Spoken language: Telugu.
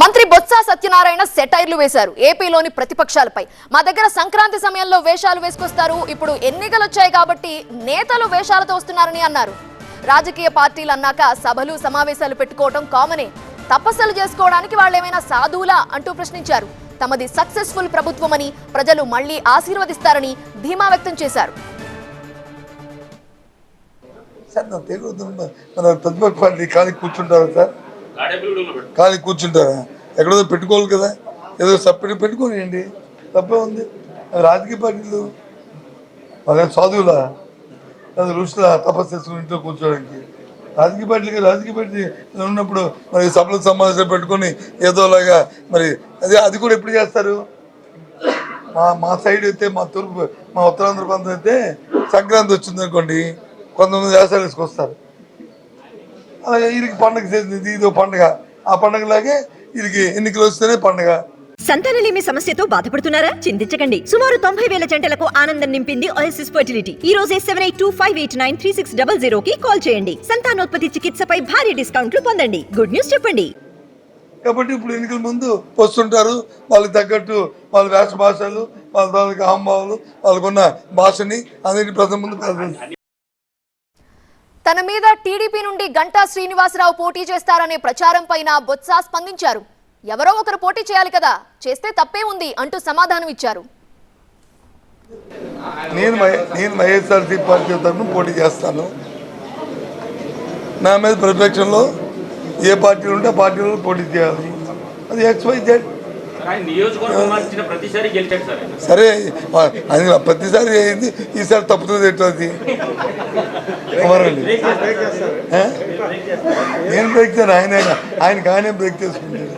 మంత్రి బొత్స సత్యనారాయణ సెటైర్లు వేశారు. ఏపీలోని ప్రతిపక్షాలపై. మా దగ్గర సంక్రాంతి సమయంలో వేషాలు వేసుకొస్తారు. ఇప్పుడు ఎన్నికలు వచ్చాయి కాబట్టి నేతలు వేషాలతో వస్తున్నారని అన్నారు. రాజకీయ పార్టీలు అన్నాక సభలు సమావేశాలు పెట్టుకోవడం కామనే తపస్సులు చేసుకోవడానికి వాళ్ళేమైనా సాధువులా అంటూ ప్రశ్నించారు. తమది సక్సెస్ఫుల్ ప్రభుత్వమని ప్రజలు మళ్ళీ ఆశీర్వదిస్తారని ధీమా వ్యక్తం చేశారు. సార్ నా మన ప్రతిపక్ష పార్టీ సార్? ఖాళీ కూర్చుంటారా? ఎక్కడో పెట్టుకోవాలి కదా. ఏదో సపరేట్ పెట్టుకోనియండి. తప్పే ఉంది. రాజకీయ పార్టీలు. వాళ్ళ సాధువులా? అది ఋషుల తపస్సు చేసుకుని ఇంట్లో కూర్చోడానికి. రాజకీయ పార్టీలకి రాజకీయ పార్టీ ఉన్నప్పుడు మరి సభలకు సమావేశాలు పెట్టుకొని ఏదోలాగా మరి అదే అది కూడా ఎప్పుడు చేస్తారు? మా మా సైడ్ అయితే మా తూర్పు మా ఉత్తరాంధ్ర ప్రాంతం అయితే సంక్రాంతి వచ్చిందనుకోండి కొంతమంది వ్యవసాయాలు వేసుకొస్తారు వీరికి పండగ సీజన్ ఇది పండగ. ఆ పండగలాగే వీరికి ఎన్నికలు వస్తేనే పండగ. సంతానలేమి సమస్యతో బాధపడుతున్నారా? చింతించకండి. సుమారు తొంభై వేల జంటలకు ఆనందం నింపింది ఓఎస్ఎస్ ఫర్టిలిటీ ఈ రోజే seven eight two five eight nine three six double zero కి కాల్ చేయండి. సంతానోత్పత్తి చికిత్సపై భారీ డిస్కౌంట్లు పొందండి. గుడ్ న్యూస్ చెప్పండి. కాబట్టి ఇప్పుడు ఎన్నికల ముందు వస్తుంటారు. వాళ్ళకి తగ్గట్టు వాళ్ళ వేష భాషలు వాళ్ళ అహంభావాలు వాళ్ళకున్న భాషని అందరికీ ప్రజల ముందు తన మీద టీడీపీ నుండి గంటా శ్రీనివాసరావు పోటీ చేస్తారనే ప్రచారం పైన బొత్స స్పందించారు. ఎవరో ఒకరు పోటీ చేయాలి కదా చేస్తే తప్పే ఉంది అంటూ సమాధానం ఇచ్చారు. నేను మై- నేను వైఎస్ఆర్సీ పార్టీ తరఫున పోటీ చేస్తాను. నా మీద ప్రతిపక్షంలో ఏ పార్టీలు ఉంటే ఆ పార్టీలో పోటీ చేయాలి. అది ఎక్స్ వై జెడ్ సార్ అది ప్రతిసారి అయింది ఈసారి తప్పుతుంది ఎట్లది కవర్వల్లి నేను బ్రేక్ చేయను ఆయన ఆయన ఆయనకు బ్రేక్ చేసుకుంటాడు